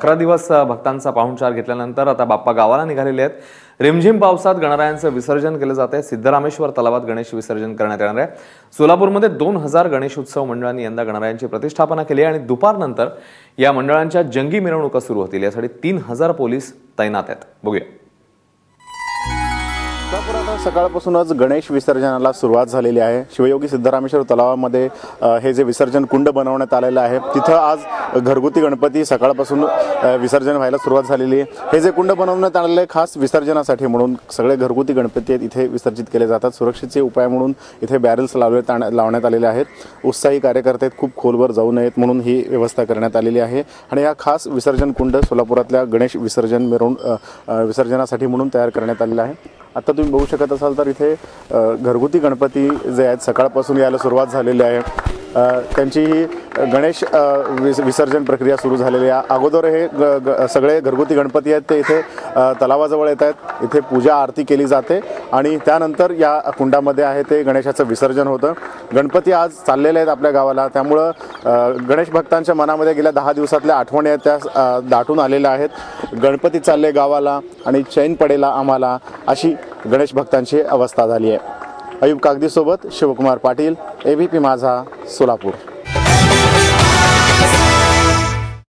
अकरा दिवस भक्तांचा पाहुणचार घेतल्यानंतर आता बाप्पा गावाला निघालेले आहेत. रिमझिम पावसात गणरायांचं विसर्जन केलं जात आहे. सिद्धरामेश्वर तलावात गणेश विसर्जन करण्यात येणार आहे. सोलापूरमध्ये दोन हजार गणेश उत्सव मंडळांनी यंदा गणरायांची प्रतिष्ठापना केली आहे आणि दुपारनंतर या मंडळांच्या जंगी मिरवणुका सुरू होतील. यासाठी तीन हजार पोलीस तैनात आहेत. बघूया. कोल्हापुरात सकाळपासूनच गणेश विसर्जनाला सुरुवात झालेली आहे. शिवयोगी सिद्धरामेश्वर तलावामध्ये हे जे विसर्जन कुंड बनवण्यात आलेलं आहे तिथं आज घरगुती गणपती सकाळपासून विसर्जन व्हायला सुरुवात झालेली आहे. हे जे कुंड बनवण्यात आलेलं आहे खास विसर्जनासाठी म्हणून सगळे घरगुती गणपती आहेत इथे विसर्जित केले जातात. सुरक्षेचे उपाय म्हणून इथे बॅरल्स लावले लावण्यात आलेले आहेत. उत्साही कार्यकर्ते आहेत, खूप खोलवर जाऊ नयेत म्हणून ही व्यवस्था करण्यात आलेली आहे. आणि हा खास विसर्जन कुंड सोलापुरातल्या गणेश विसर्जन मिरवून विसर्जनासाठी म्हणून तयार करण्यात आलेला आहे. आता तुम्ही बघू शकत असाल तर इथे घरगुती गणपती जे आहेत सकाळपासून यायला सुरुवात झालेली आहे. त्यांची ही गणेश विस विसर्जन प्रक्रिया सुरू झालेली आहे. अगोदर हे ग ग सगळे घरगुती गणपती आहेत ते इथे तलावाजवळ येत आहेत. इथे पूजा आरती केली जाते आणि त्यानंतर या कुंडामध्ये आहे ते गणेशाचं विसर्जन होतं. गणपती आज चाललेले आहेत आपल्या गावाला. त्यामुळं गणेश भक्तांच्या मनामध्ये गेल्या दहा दिवसातल्या आठवणी आहेत त्या दाटून आलेल्या आहेत. गणपती चालले गावाला आणि चैन पडेला आम्हाला अशी गणेश भक्तांची अवस्था झाली आहे. Ayub कागदीसोबत Shivkumar Patil A B P माझा सोलापूर.